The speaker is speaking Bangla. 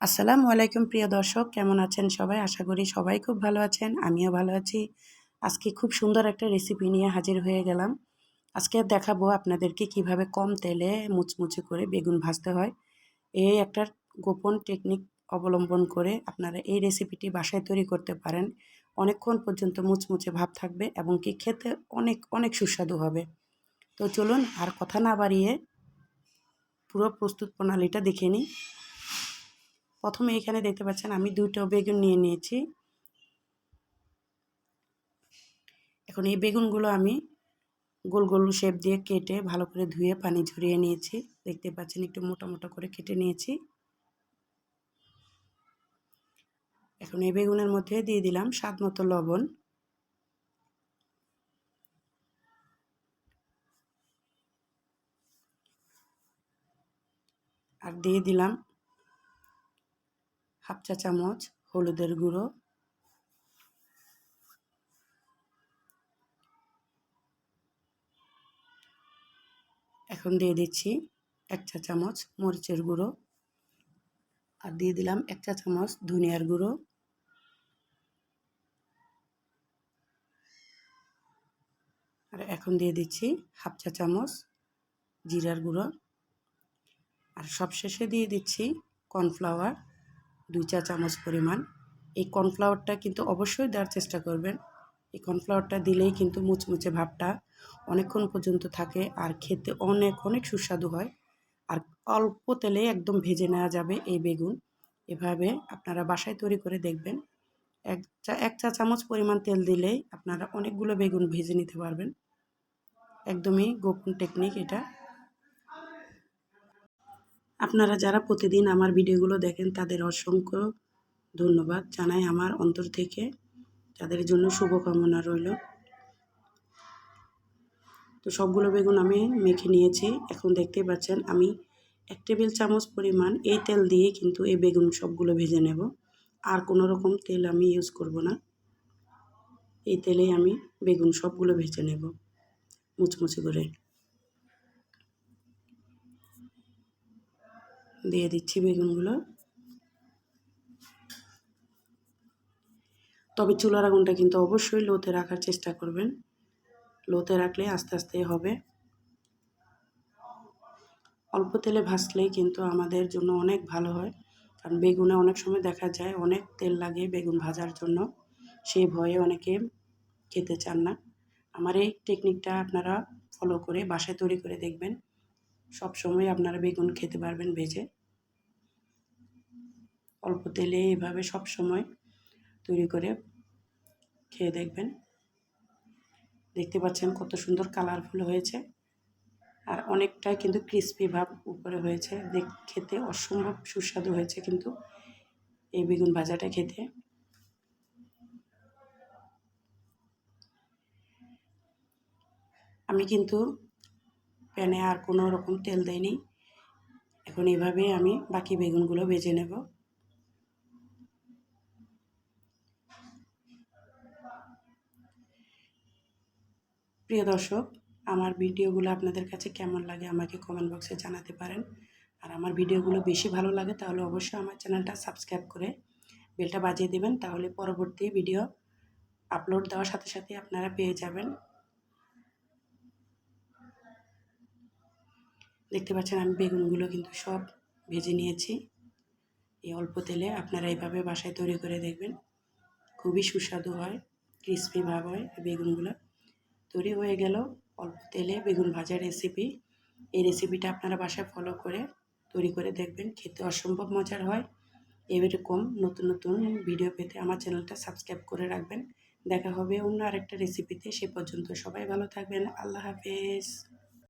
আসসালামু আলাইকুম প্রিয় দর্শক, কেমন আছেন সবাই? আশা করি সবাই খুব ভালো আছেন, আমিও ভালো আছি। আজকে খুব সুন্দর একটা রেসিপি নিয়ে হাজির হয়ে গেলাম। আজকে দেখাবো আপনাদেরকে কীভাবে কম তেলে মুচমুচে করে বেগুন ভাজতে হয়। এই একটা গোপন টেকনিক অবলম্বন করে আপনারা এই রেসিপিটি বাসায় তৈরি করতে পারেন। অনেকক্ষণ পর্যন্ত মুচমুচে ভাব থাকবে এবং কি খেতে অনেক অনেক সুস্বাদু হবে। তো চলুন আর কথা না বাড়িয়ে পুরো প্রস্তুত প্রণালীটা দেখে নিই। প্রথমে এখানে দেখতে পাচ্ছেন আমি দুটো বেগুন নিয়ে নিয়েছি। এখন এই বেগুনগুলো আমি গোল গোল শেপ দিয়ে কেটে ভালো করে ধুয়ে পানি ঝরিয়ে নিয়েছি। দেখতে পাচ্ছেন একটু মোটা মোটা করে কেটে নিয়েছি। এখন এই বেগুনের মধ্যে দিয়ে দিলাম স্বাদ মতো লবণ। আর দিয়ে দিলাম হাফ চা চামচ হলুদের গুঁড়ো। এখন দিয়ে দিচ্ছি এক চা চামচ মরিচের গুঁড়ো। আর দিয়ে দিলাম এক চা চামচ ধনিয়ার গুঁড়ো। আর এখন দিয়ে দিচ্ছি হাফ চা চামচ জিরার গুঁড়ো। আর সবশেষে দিয়ে দিচ্ছি কর্নফ্লাওয়ার। দুই চা চামচ পরিমাণ। এই কর্নফ্লাওয়ারটা কিন্তু অবশ্যই দেওয়ার চেষ্টা করবেন। এই কর্নফ্লাওয়ারটা দিলেই কিন্তু মুচমুচে ভাবটা অনেকক্ষণ পর্যন্ত থাকে আর খেতে অনেক অনেক সুস্বাদু হয়। আর অল্প তেলে একদম ভেজে নেওয়া যাবে এই বেগুন। এভাবে আপনারা বাসায় তৈরি করে দেখবেন। এক চা এক চা চামচ পরিমাণ তেল দিলেই আপনারা অনেকগুলো বেগুন ভেজে নিতে পারবেন। একদমই গোপন টেকনিক এটা। আপনারা যারা প্রতিদিন আমার ভিডিওগুলো দেখেন, তাদের অসংখ্য ধন্যবাদ জানাই আমার অন্তর থেকে। তাদের জন্য শুভকামনা রইল। তো সবগুলো বেগুন আমি মেখে নিয়েছি। এখন দেখতেই পাচ্ছেন, আমি এক টেবিল চামচ পরিমাণ এই তেল দিয়ে কিন্তু এই বেগুন সবগুলো ভেজে নেব। আর কোনো রকম তেল আমি ইউজ করব না। এই তেলেই আমি বেগুন সবগুলো ভেজে নেব। মুচমুচে করে। দিয়ে দিচ্ছি বেগুনগুলো। তবে চুলার আগুনটা কিন্তু অবশ্যই লোতে রাখার চেষ্টা করবেন। লোতে রাখলে আস্তে আস্তে হবে। অল্প তেলে ভাজলেই কিন্তু আমাদের জন্য অনেক ভালো হয়। কারণ বেগুনে অনেক সময় দেখা যায় অনেক তেল লাগে বেগুন ভাজার জন্য। সেই ভয়ে অনেকে খেতে চান না। আমার এই টেকনিকটা আপনারা ফলো করে বাসায় তৈরি করে দেখবেন। সব সময় আপনারা বেগুন খেতে পারবেন ভেজে। অল্প তেলে এভাবে সব সময় তৈরি করে খেয়ে দেখবেন। দেখতে পাচ্ছেন কত সুন্দর কালারফুল হয়েছে। আর অনেকটাই কিন্তু ক্রিস্পি ভাব উপরে হয়েছে। দেখ, খেতে অসম্ভব সুস্বাদু হয়েছে কিন্তু এই বেগুন ভাজাটা খেতে। আমি কিন্তু প্যানে আর কোনো রকম তেল দেয়নি এখন এভাবে আমি বাকি বেগুনগুলো ভেজে নেব। প্রিয় দর্শক, আমার ভিডিওগুলো আপনাদের কাছে কেমন লাগে আমাকে কমেন্ট বক্সে জানাতে পারেন। আর আমার ভিডিওগুলো বেশি ভালো লাগে তাহলে অবশ্যই আমার চ্যানেলটা সাবস্ক্রাইব করে বেলটা বাজিয়ে দেবেন, তাহলে পরবর্তী ভিডিও আপলোড দেওয়ার সাথে সাথে আপনারা পেয়ে যাবেন। দেখতে পাচ্ছেন আমি বেগুনগুলো কিন্তু সব ভেজে নিয়েছি। এই অল্প তেলে আপনারা এইভাবে বাসায় তৈরি করে দেখবেন। খুবই সুস্বাদু হয় ক্রিসপি ভাব হয় বেগুনগুলো। তৈরি হয়ে গেল অল্প তেলে বেগুন ভাজার রেসিপি এই রেসিপিটা আপনারা বাসায় ফলো করে তৈরি করে দেখবেন, খেতে অসম্ভব মজার হয়। এরকম নতুন নতুন ভিডিও পেতে আমার চ্যানেলটা সাবস্ক্রাইব করে রাখবেন। দেখা হবে অন্য আরেকটা রেসিপিতে সে পর্যন্ত সবাই ভালো থাকবেন। আল্লাহ হাফেজ।